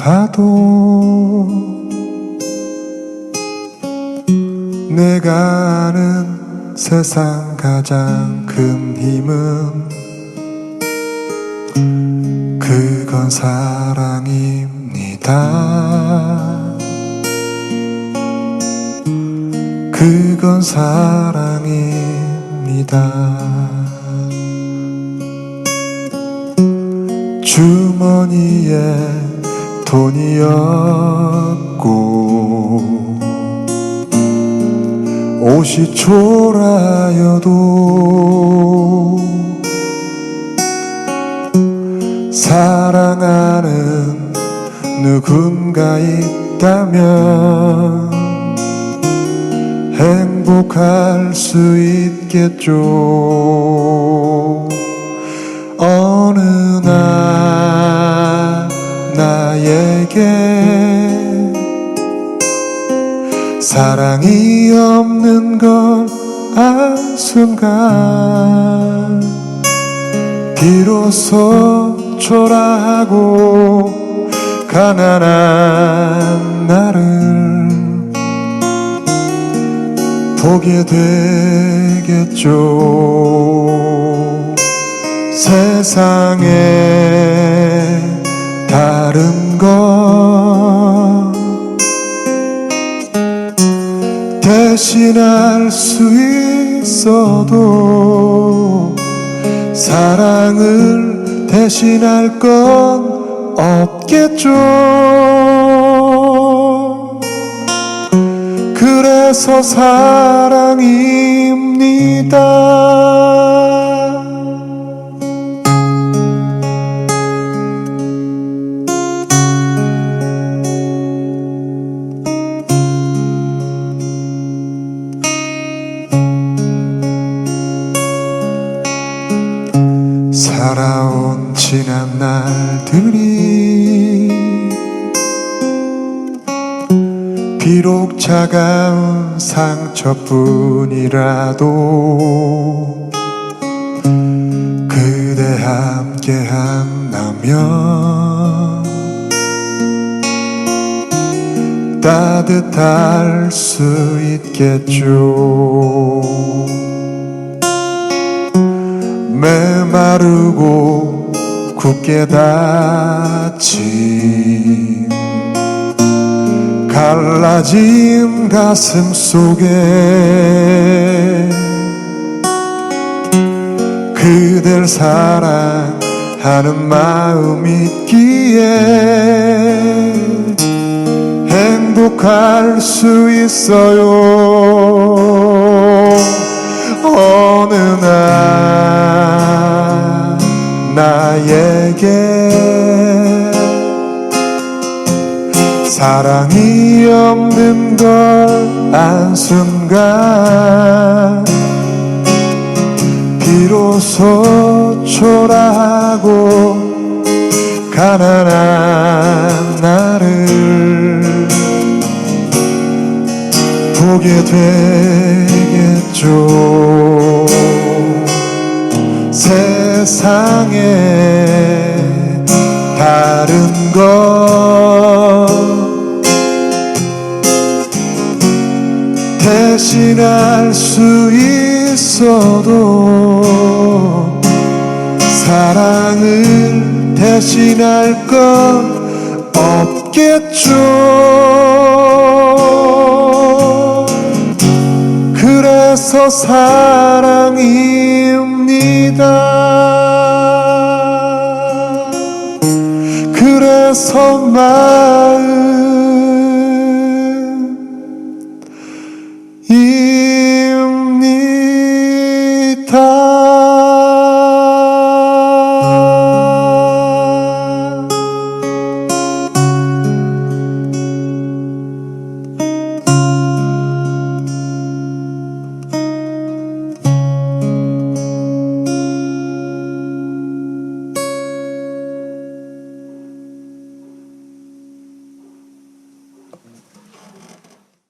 생각해봐도 내가 아는 세상 가장 큰 힘은 그건 사랑입니다. 그건 사랑입니다. 주머니에 돈이 없고 옷이 초라여도 사랑하는 누군가 있다면 행복할 수 있겠죠. 어느 날 나에게 사랑이 없는 걸알 순간 비로소 초라하고 가난한 나를 보게 되겠죠. 세상에 다른 것 대신할 수 있어도 사랑을 대신할 건 없겠죠. 그래서 사랑입니다. 살아온 지난 날들이 비록 차가운 상처뿐이라도 그대 함께 한다면 따뜻할 수 있겠죠. 메마르고 굳게 닫힌 갈라진 가슴 속에 그댈 사랑하는 마음 있기에 행복할 수 있어요 어느 날 나에게 사랑이 없는 걸 안 순간 비로소 초라하고 가난한 나를 보게 되겠죠. 세상에 다른 것. 대신할 수 있어도 사랑을 대신할 건 없겠죠 그래서 사랑입니다. 그래서 마음